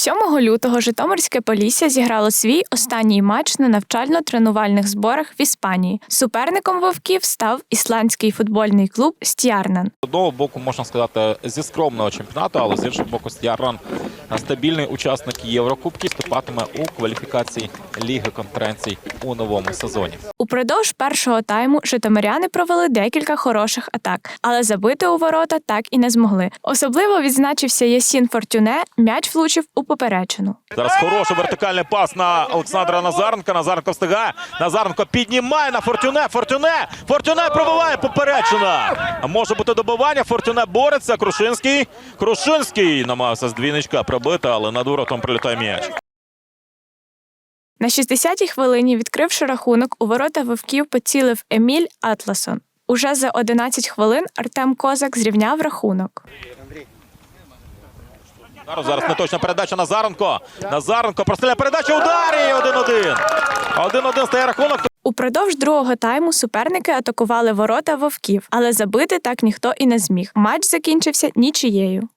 7 лютого Житомирське Полісся зіграло свій останній матч на навчально-тренувальних зборах в Іспанії. Суперником вовків став ісландський футбольний клуб Стярнан. З одного боку, можна сказати, зі скромного чемпіонату, але з іншого боку, Стіарран стабільний учасник Єврокубків, вступатиме у кваліфікації Ліги конференцій у новому сезоні. Упродовж першого тайму житомиряни провели декілька хороших атак, але забити у ворота так і не змогли. Особливо відзначився Ясін Фортюне. М'яч влучив у поперечину. Зараз хороший вертикальний пас на Олександра Назаренка. Назаренко встигає. Назаренко піднімає на Фортюне. Фортюне! Фортюне пробиває поперечина. А може бути добивання. Фортюне бореться. Крушинський. Крушинський намагався з двіничка пробити, але над воротом прилітає м'яч. На 60-й хвилині, відкривши рахунок, у ворота вовків поцілив Еміль Атласон. Уже за 11 хвилин Артем Козак зрівняв рахунок. Зараз, зараз неточна передача Назаренко. Назаренко простріляє передача. Удар і 1-1. 1-1 стає рахунок. Упродовж другого тайму суперники атакували ворота вовків, але забити так ніхто і не зміг. Матч закінчився нічією.